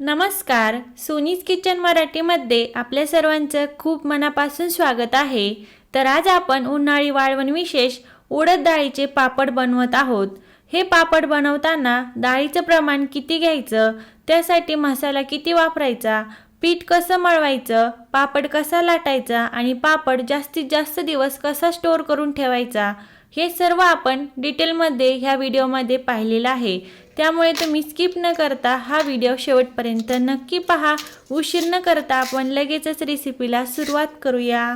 नमस्कार सोनीज किचन मराठीमध्ये आपल्या सर्वांचं खूप मनापासून स्वागत आहे. तर आज आपण उन्हाळी वाळवण विशेष उडद डाळीचे पापड बनवत आहोत. हे पापड बनवताना डाळीचं प्रमाण किती घ्यायचं? त्यासाठी मसाला किती वापरायचा? पीठ कसं मळवायचं? पापड कसा लाटायचा? आणि पापड जास्तीत जास्त दिवस कसा स्टोअर करून ठेवायचा? हे सर्व आपण डिटेलमध्ये ह्या व्हिडिओमध्ये पाहिलेलं आहे. त्यामुळे तुम्ही स्किप न करता हा व्हिडिओ शेवटपर्यंत नक्की पहा. उशीर न करता आपण लगेचच रेसिपीला सुरुवात करूया.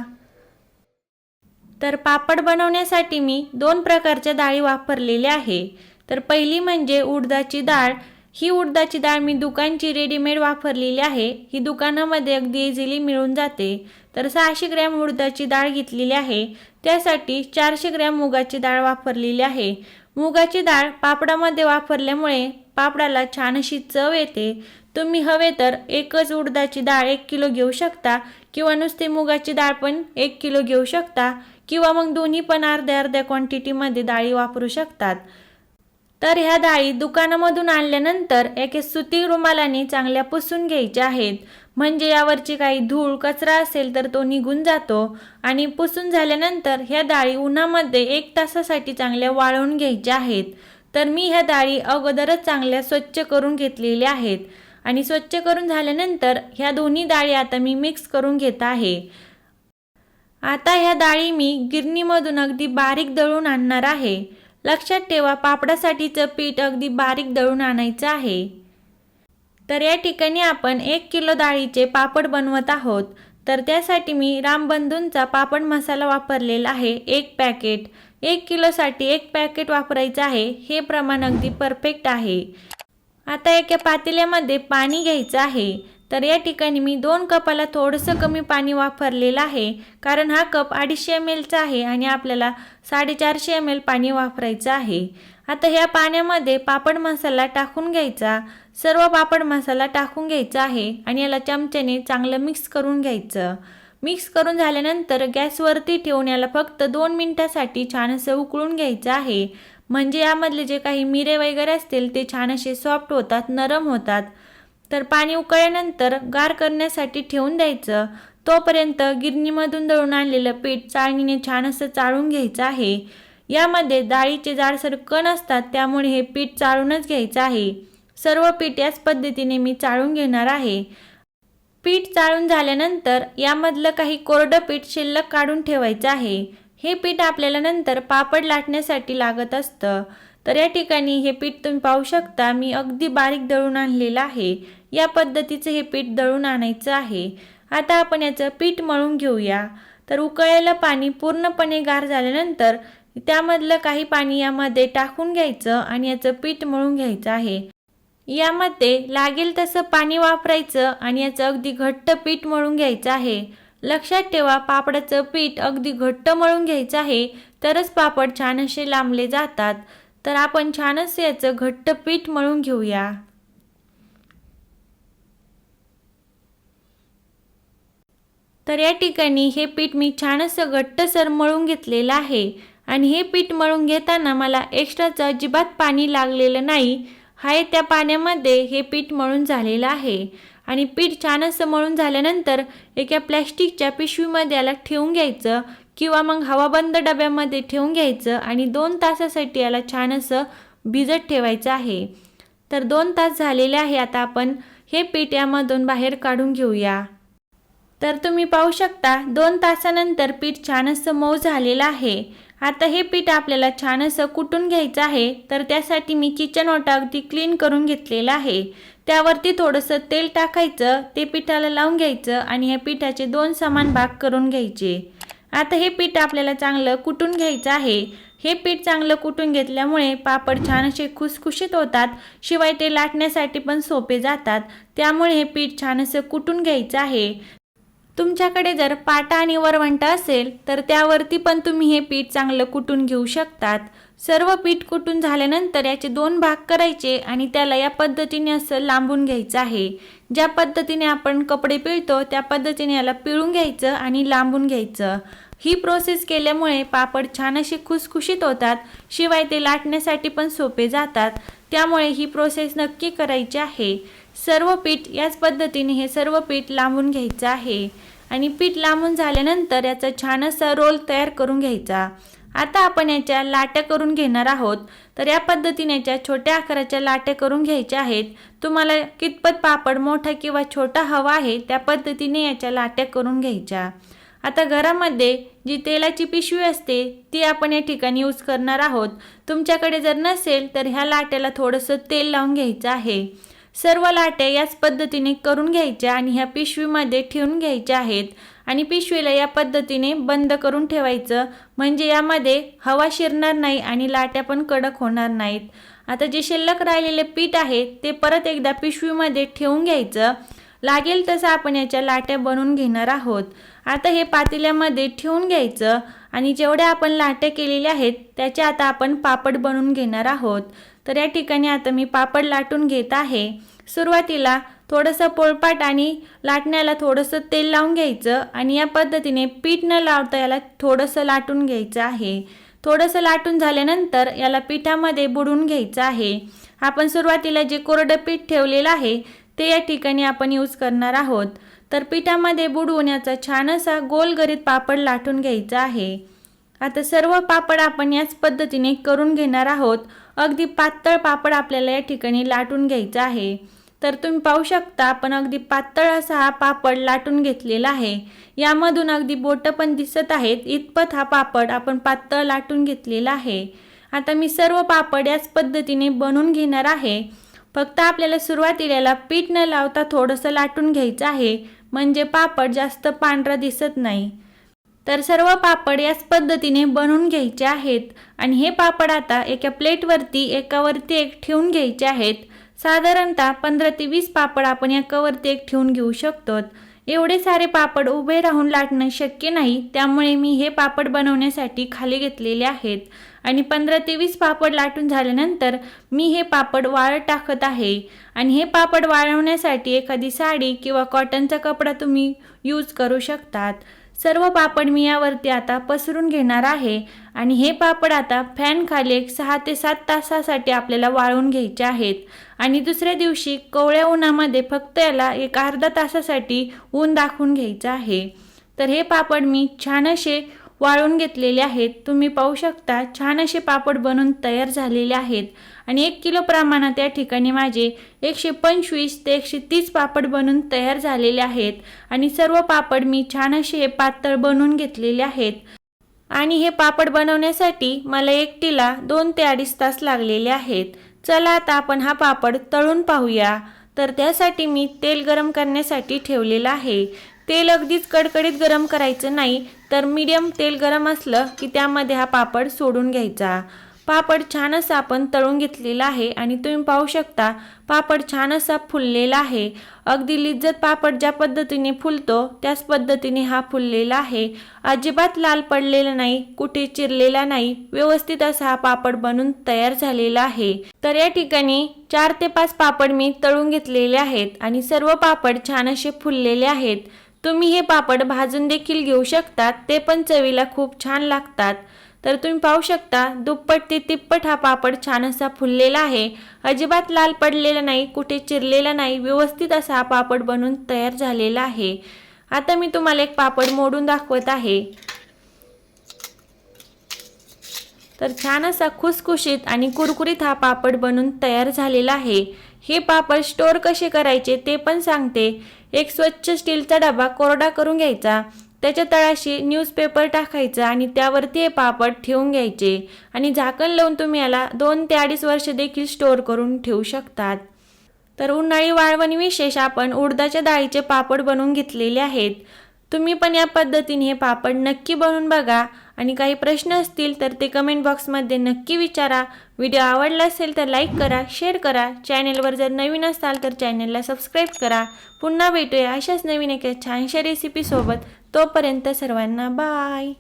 तर पापड बनवण्यासाठी मी दोन प्रकारच्या डाळी वापरलेल्या आहे. तर पहिली म्हणजे उडदाची डाळ ही उडदाची डाळ मी दुकानची रेडीमेड वापरलेली आहे. ही दुकानामध्ये अगदी इझिली मिळून जाते. तर सहाशे ग्रॅम उडदाची डाळ घेतलेली आहे. त्यासाठी चारशे ग्रॅम मुगाची डाळ वापरलेली आहे. मुगाची डाळ पापडामध्ये वापरल्यामुळे पापडाला छान अशी चव येते. तुम्ही हवे तर एकच उडदाची डाळ एक किलो घेऊ शकता किंवा नुसती मुगाची डाळ पण एक किलो घेऊ शकता किंवा मग दोन्ही पण अर्ध्या अर्ध्या क्वांटिटीमध्ये डाळी वापरू शकतात. तर ह्या डाळी दुकानामधून आणल्यानंतर एके सुती रुमालाने चांगल्या पुसून घ्यायच्या आहेत. म्हणजे यावरची काही धूळ कचरा असेल तर तो निघून जातो आणि पुसून झाल्यानंतर ह्या डाळी उन्हामध्ये एक तासासाठी चांगल्या वाळवून घ्यायच्या आहेत. तर मी ह्या डाळी अगोदरच चांगल्या स्वच्छ करून घेतलेल्या आहेत आणि स्वच्छ करून झाल्यानंतर ह्या दोन्ही डाळी आता मी मिक्स करून घेत आहे. आता ह्या डाळी मी गिरणीमधून अगदी बारीक दळून आणणार आहे. लक्षात ठेवा पापडासाठीचं पीठ अगदी बारीक दळून आणायचं आहे. तर या ठिकाणी आपण एक किलो डाळीचे पापड बनवत आहोत. तर त्यासाठी मी रामबंधूंचा पापड मसाला वापरलेला आहे एक पॅकेट. एक किलोसाठी एक पॅकेट वापरायचं आहे हे प्रमाण अगदी परफेक्ट आहे. आता एका पातेल्यामध्ये पाणी घ्यायचं आहे. तर या ठिकाणी मी दोन कपाला थोडंसं कमी पाणी वापरलेलं आहे. कारण हा कप अडीचशे एम एलचा आहे आणि आपल्याला साडेचारशे एम एल पाणी वापरायचं आहे. आता ह्या पाण्यामध्ये पापड मसाला टाकून घ्यायचा. सर्व पापड मसाला टाकून घ्यायचा आहे आणि याला चमच्याने चांगलं मिक्स करून घ्यायचं. मिक्स करून झाल्यानंतर गॅसवरती ठेवून याला फक्त दोन मिनटासाठी छान असं उकळून घ्यायचं आहे. म्हणजे यामधले जे काही मिरे वगैरे असतील ते छान असे सॉफ्ट होतात नरम होतात. तर पाणी उकळल्यानंतर गार करण्यासाठी ठेवून द्यायचं. तोपर्यंत गिरणीमधून दळून आणलेलं पीठ चाळणीने छान असं चाळून घ्यायचं आहे. यामध्ये डाळीचे जाडसर कण असतात त्यामुळे हे पीठ चाळूनच घ्यायचं आहे. सर्व पीठ याच पद्धतीने मी चाळून घेणार आहे. पीठ चाळून झाल्यानंतर यामधलं काही कोरडं पीठ शिल्लक काढून ठेवायचं आहे. हे पीठ आपल्याला नंतर पापड लाटण्यासाठी लागत असतं. तर या ठिकाणी हे पीठ तुम्ही पाहू शकता मी अगदी बारीक दळून आणलेलं आहे. या पद्धतीचं हे पीठ दळून आणायचं आहे. आता आपण याचं पीठ मळून घेऊया. तर उकळलेलं पाणी पूर्णपणे गार झाल्यानंतर त्यामधलं काही पाणी यामध्ये टाकून घ्यायचं आणि याचं पीठ मळून घ्यायचं आहे. यामध्ये लागेल तसं पाणी वापरायचं आणि याचं अगदी घट्ट पीठ मळून घ्यायचं आहे. लक्षात ठेवा पापडाचं पीठ अगदी घट्ट मळून घ्यायचं आहे तरच पापड छान असे लांबले जातात. तर आपण छानच याचं घट्ट पीठ मळून घेऊया. तर या ठिकाणी हे पीठ मी छान असं घट्टसर मळून घेतलेलं आहे. आणि हे पीठ मळून घेताना मला एक्स्ट्राचं अजिबात पाणी लागलेलं नाही. हाय त्या पाण्यामध्ये हे पीठ मळून झालेलं आहे. आणि पीठ छान असं मळून झाल्यानंतर एका प्लॅस्टिकच्या पिशवीमध्ये याला ठेवून घ्यायचं किंवा मग हवाबंद डब्यामध्ये ठेवून घ्यायचं आणि दोन तासासाठी याला छान असं भिजत ठेवायचं आहे. तर दोन तास झालेले आहे आता आपण हे पीठ यामधून बाहेर काढून घेऊया. तर तुम्ही पाहू शकता दोन तासानंतर पीठ छान असं मऊ झालेलं आहे. आता हे पीठ आपल्याला छान असं कुटून घ्यायचं आहे तर त्यासाठी मी किचन ओटा अगदी क्लीन करून घेतलेलं आहे. त्यावरती थोडंसं तेल टाकायचं ते पिठाला लावून घ्यायचं आणि या पिठाचे दोन समान भाग करून घ्यायचे. आता हे पीठ आपल्याला चांगलं कुटून घ्यायचं आहे. हे पीठ चांगलं कुटून घेतल्यामुळे पापड छान असे खुसखुशीत होतात शिवाय ते लाटण्यासाठी पण सोपे जातात. त्यामुळे हे पीठ छान असं कुटून घ्यायचं आहे. तुमच्याकडे जर पाटा आणि वरवंटा असेल तर त्यावरती पण तुम्ही हे पीठ चांगलं कुटून घेऊ शकतात. सर्व पीठ कुटून झाल्यानंतर याचे दोन भाग करायचे आणि त्याला या पद्धतीने असं लांबून घ्यायचं आहे. ज्या पद्धतीने आपण कपडे पिळतो त्या पद्धतीने याला पिळून घ्यायचं आणि लांबून घ्यायचं. ही प्रोसेस केल्यामुळे पापड छान असे खुसखुशीत होतात शिवाय ते लाटण्यासाठी पण सोपे जातात. त्यामुळे ही प्रोसेस नक्की करायची आहे. सर्व पीठ याच पद्धतीने हे सर्व पीठ लांबून घ्यायचं आहे. आणि पीठ लांबून झाल्यानंतर याचा छान असा रोल तयार करून घ्यायचा. आता आपण याच्या लाट्या करून घेणार आहोत. तर या पद्धतीने याच्या छोट्या आकाराच्या लाट्या करून घ्यायच्या आहेत. तुम्हाला कितपत पापड मोठा किंवा छोटा हवा आहे त्या पद्धतीने याच्या लाट्या करून घ्यायच्या. आता घरामध्ये जी तेलाची पिशवी असते ती आपण या ठिकाणी यूज करणार आहोत. तुमच्याकडे जर नसेल तर ह्या लाट्याला थोडंसं तेल लावून घ्यायचं आहे. सर्व लाट्या याच पद्धतीने करून घ्यायच्या आणि ह्या पिशवीमध्ये ठेवून घ्यायच्या आहेत. आणि पिशवीला या पद्धतीने बंद करून ठेवायचं. म्हणजे यामध्ये हवा शिरणार नाही आणि लाट्या पण कडक होणार नाहीत. आता जे शिल्लक राहिलेले पीठ आहे ते परत एकदा पिशवीमध्ये ठेवून घ्यायचं. लागेल तसं आपण याच्या लाट्या बनवून घेणार आहोत. आता हे पातेल्यामध्ये ठेवून घ्यायचं आणि जेवढ्या आपण लाट्या केलेल्या आहेत त्याचे आता आपण पापड बनवून घेणार आहोत. तर या ठिकाणी आता मी पापड लाटून घेत आहे. सुरुवातीला थोडंसं पोळपाट आणि लाटण्याला थोडंसं तेल लावून घ्यायचं आणि या पद्धतीने पीठ न लावता याला थोडंसं लाटून घ्यायचं आहे. थोडंसं लाटून झाल्यानंतर याला पिठामध्ये बुडवून घ्यायचं आहे. आपण सुरुवातीला जे कोरडं पीठ ठेवलेलं आहे ते या ठिकाणी आपण यूज करणार आहोत. तर पिठामध्ये बुडवण्याचा छान असा गोल गरीत पापड लाटून घ्यायचा आहे. आता सर्व पापड आपण याच पद्धतीने करून घेणार आहोत. अगदी पातळ पापड आपल्याला या ठिकाणी लाटून घ्यायचा आहे. तर तुम्ही पाहू शकता आपण अगदी पातळ असा हा पापड लाटून घेतलेला आहे. यामधून अगदी बोटं पण दिसत आहेत. इतपत हा पापड आपण पातळ लाटून घेतलेला आहे. आता मी सर्व पापड याच पद्धतीने बनवून घेणार आहे. फक्त आपल्याला सुरुवातीला पीठ न लावता थोडंसं लाटून घ्यायचं आहे. म्हणजे पापड जास्त पांढरा दिसत नाही. तर सर्व पापड याच पद्धतीने बनवून घ्यायचे आहेत. आणि हे पापड आता एका प्लेटवरती एकावरती एक ठेवून घ्यायचे आहेत. साधारणतः पंधरा ते वीस पापड आपण एकावरती एक ठेवून घेऊ शकतो एवढे सारे पापड उभे राहून लाटणं शक्य नाही. त्यामुळे मी हे पापड बनवण्यासाठी खाली घेतलेले आहेत. आणि पंधरा ते वीस पापड लाटून झाल्यानंतर मी हे पापड वाळत टाकत आहे. आणि हे पापड वाळवण्यासाठी एखादी साडी किंवा कॉटनचा कपडा तुम्ही यूज करू शकतात. सर्व पापड मी यावरती आता पसरून घेणार आहे. आणि हे पापड आता फॅन खाली एक सहा ते सात तासासाठी आपल्याला वाळवून घ्यायचे आहेत. आणि दुसऱ्या दिवशी कोवळ्या उन्हामध्ये फक्त याला एक अर्धा तासासाठी ऊन दाखवून घ्यायचं आहे. तर हे पापड मी छान असे वाळून घेतलेले आहेत. तुम्ही पाहू शकता छान असे पापड बनून तयार झालेले आहेत. आणि एक किलो प्रमाणात या ठिकाणी माझे एकशे पंचवीस ते एकशे तीस पापड बनून तयार झालेले आहेत. आणि सर्व पापड मी छान असे हे पातळ बनवून घेतलेले आहेत. आणि हे पापड बनवण्यासाठी मला एकटीला दोन ते अडीच तास लागलेले आहेत. चला आता आपण हा पापड तळून पाहूया. तर त्यासाठी मी तेल गरम करण्यासाठी ठेवलेलं आहे. तेल अगदीच कडकडीत गरम करायचं नाही तर मीडियम तेल गरम असलं की त्यामध्ये हा पापड सोडून घ्यायचा. पापड छान असा आपण तळून घेतलेला आहे आणि तुम्ही पाहू शकता पापड छान असा फुललेला आहे. अगदी लिज्जत पापड ज्या पद्धतीने फुलतो त्याच पद्धतीने हा फुललेला आहे. अजिबात लाल पडलेला नाही कुठे चिरलेला नाही व्यवस्थित असा हा पापड बनून तयार झालेला आहे. तर या ठिकाणी चार ते पाच पापड मी तळून घेतलेले आहेत आणि सर्व पापड छान असे फुललेले आहेत. तुम्ही हे पापड भाजून देखील घेऊ शकतात. ते पण चवीला खूप छान लागतात. तर तुम्ही पाहू शकता दुप्पट ते तिप्पट हा पापड छान असा फुललेला आहे. अजिबात लाल पडलेला नाही कुठे चिरलेला नाही व्यवस्थित असा हा पापड बनून तयार झालेला आहे. आता मी तुम्हाला एक पापड मोडून दाखवत आहे. तर छान असा खुसखुशीत आणि कुरकुरीत हा पापड बनून तयार झालेला आहे. हे पापड स्टोअर कसे करायचे ते पण सांगते. एक स्वच्छ स्टीलचा डबा कोरडा करून घ्यायचा. त्याच्या तळाशी न्यूजपेपर टाकायचा आणि त्यावरती हे पापड ठेवून घ्यायचे. आणि झाकण लावून तुम्ही याला दोन ते अडीच वर्ष देखील स्टोअर करून ठेवू शकतात. तर उन्हाळी वाळवणी विशेष आपण उडदाच्या डाळीचे पापड बनवून घेतलेले आहेत. तुम्ही पण या पद्धतीने हे पापड नक्की बनवून बघा. आणि काही प्रश्न असतील तर ते कमेंट बॉक्समध्ये नक्की विचारा. व्हिडिओ आवडला असेल तर लाईक करा शेअर करा. चॅनेलवर जर नवीन असाल तर चॅनेलला सबस्क्राईब करा. पुन्हा भेटूया अशाच नवीन एका छानशा रेसिपीसोबत तोपर्यंत सर्वांना बाय